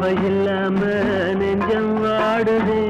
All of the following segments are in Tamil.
தேவை இல்லாம நெஞ்சம் வாடுதே.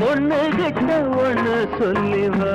பொண்ணு கிட்ட ஒண்ணு சொல்லிவா.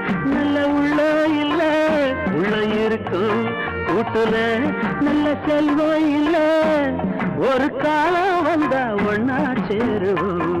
காட்டுல நல்ல செல்வம் இல்ல. ஒரு காலம் வந்தா ஒன்னா சேருவோம்.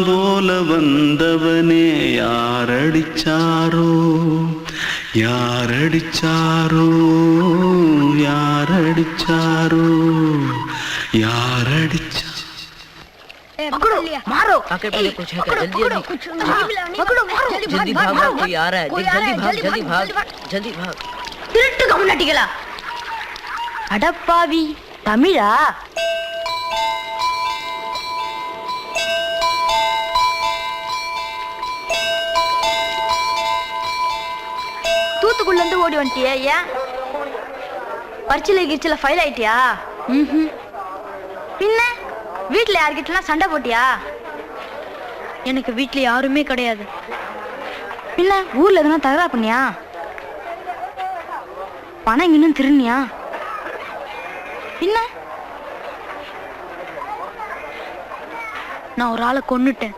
மான் போல வந்தவனே யாரடிச்சாரோ யாரடிச்சாரோ யாரடிச்சாரோ யாரடிச்சா पकड़ो मारो आके पहले कुछ है क्या? जल्दी पकड़ो जल्दी कुछ पकड़ो मारो जल्दी भाग भाग कोई आ रहा है कोई जल्दी आ भाग रहा है, जल्दी भाग जल्दी भाग திருட்டு கம்நாட்டிகளா அடப்பாவி தமிழா தூத்துக்குள்ள இருந்து ஓடி வந்துட்டியா ஏன் பரிச்சில கிரிச்சில ஃபைல் ஆயிட்டியா? ம்ஹும். பின்ன? வீட்ல யார்கிட்டலாம் சண்டை போட்டியா? எனக்கு வீட்ல யாருமே கிடையாது. பின்ன ஊர்ல எதுனா தகராறு பண்ணியா? பணம் இன்னும் திருநியா பின்ன? நான் ஒரு ஆளை கொன்னுட்டேன்.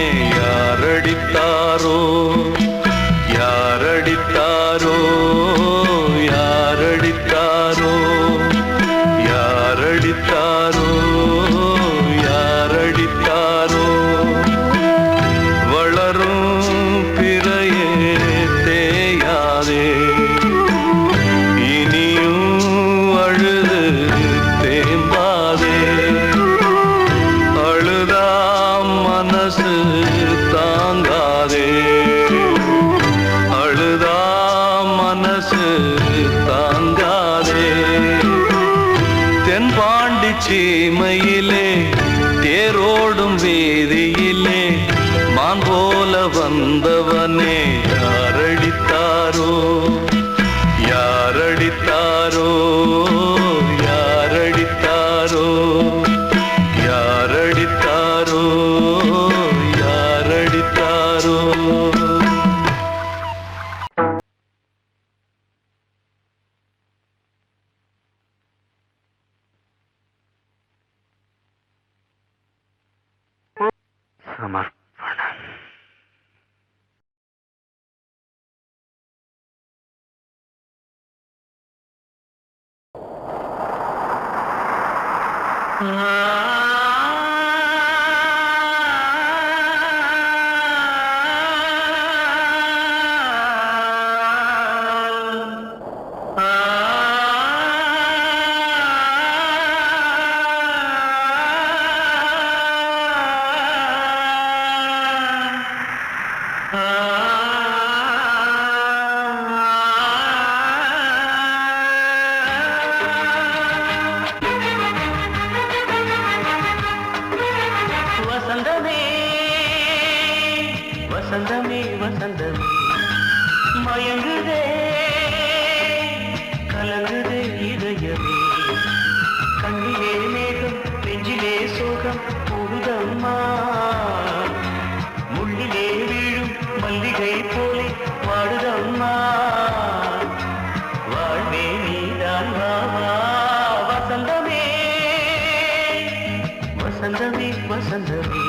வசந்தமே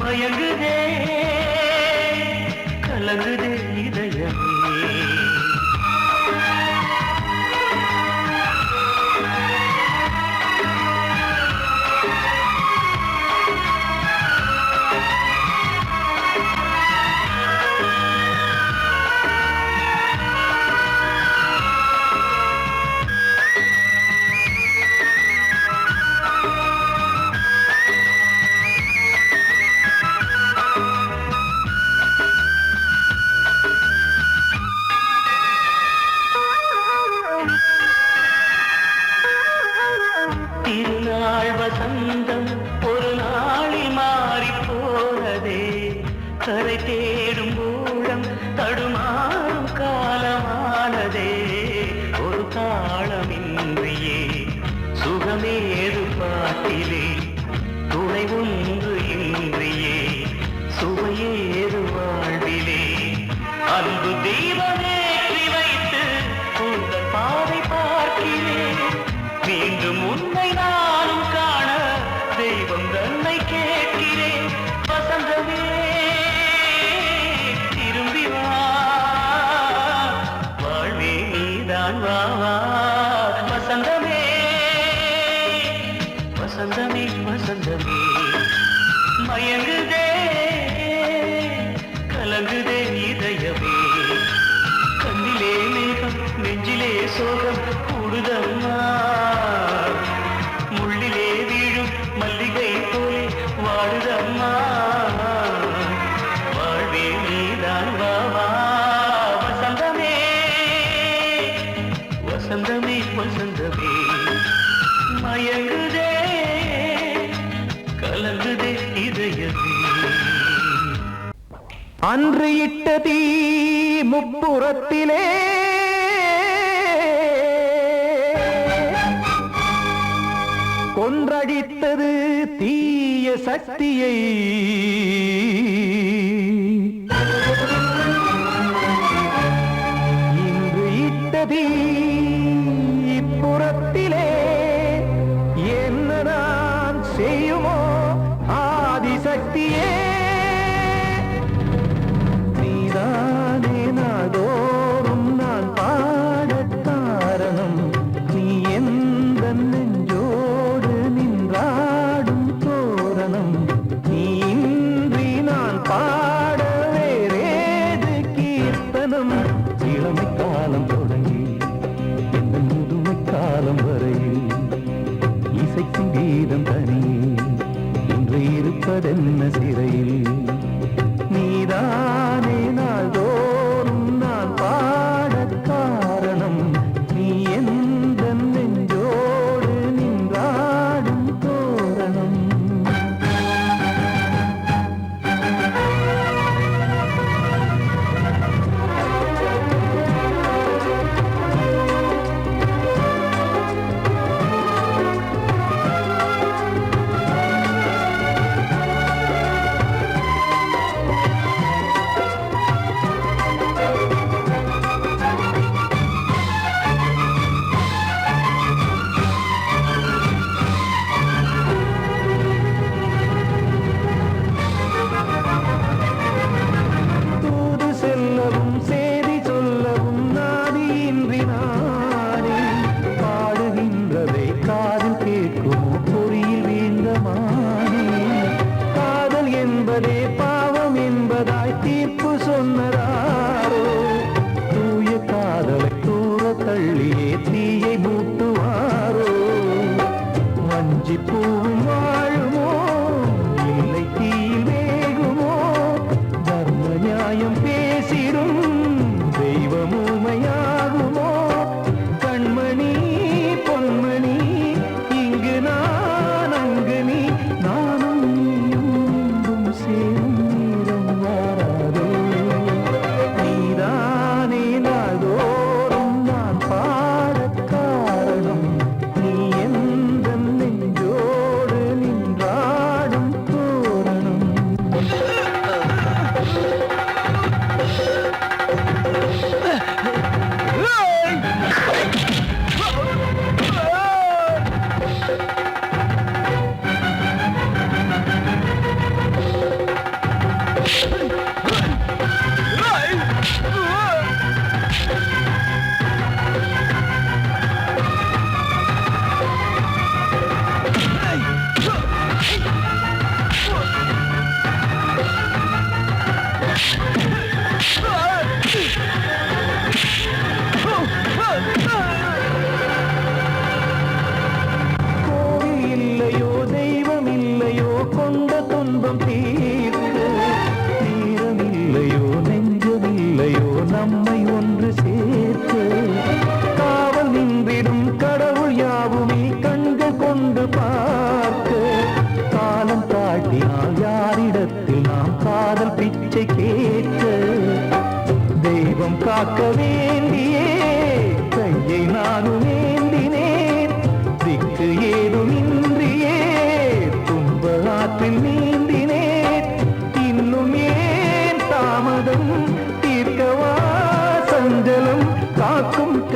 மயங்குதே கலங்குதே இதயமே. திருநாள் வசந்தம் வசந்தமே வசந்தமே. மயங்குதே கலங்குதே இதயமே. கண்ணிலே மேகம் நெஞ்சிலே சோகம் அன்று இட்ட தீ முப்புறத்திலே. கொன்றடித்தது தீய சக்தியை. இன்று இட்ட தீ المسيرين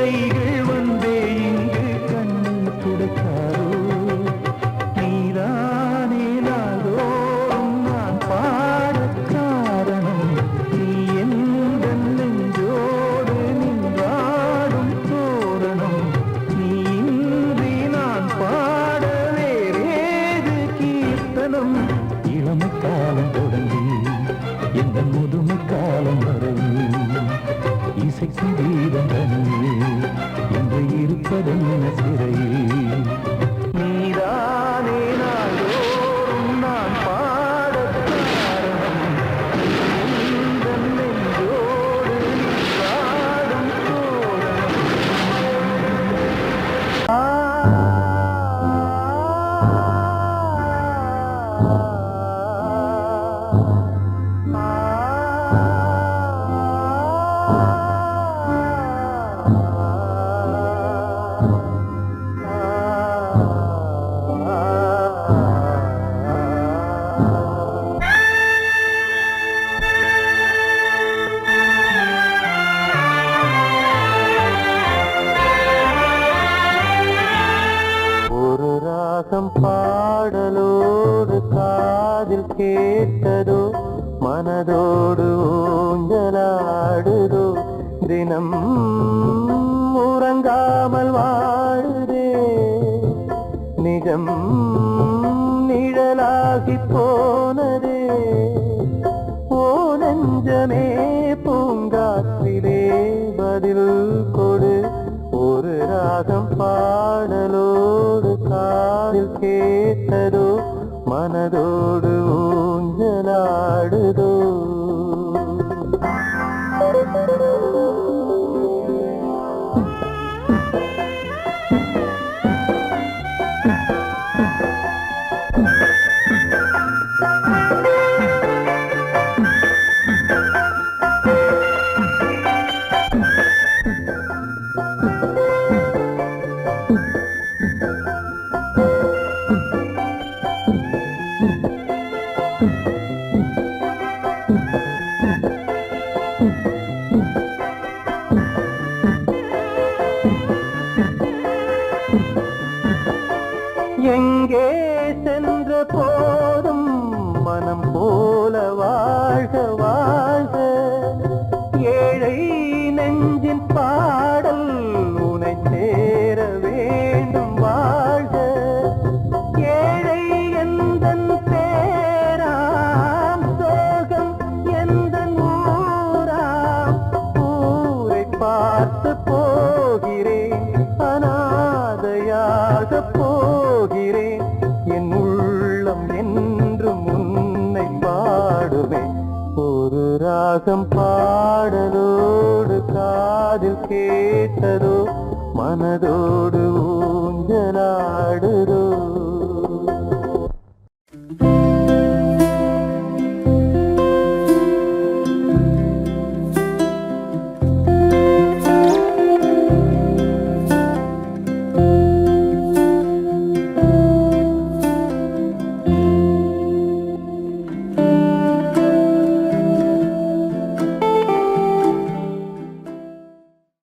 செய்கை ودينا سريت தினம் உறங்காமல் வாழுதே நிஜம் நிழலாகி போனதே. ஓ நெஞ்சமே பூங்காற்றிலே பதில் கொடு. ஒரு ராகம் பாடலோடு காதில் கேட்டதோ மனதோடு ஊஞ்சலாடுதோ. பார்த்து போகிறேன். அனாதையாக போகிறேன். என் உள்ளம் என்றும் உன்னை பாடுவேன். ஒரு ராகம் பாடலோடு காதில் கேட்டதோ மனதோடு ஊஞ்சலாடுதோ.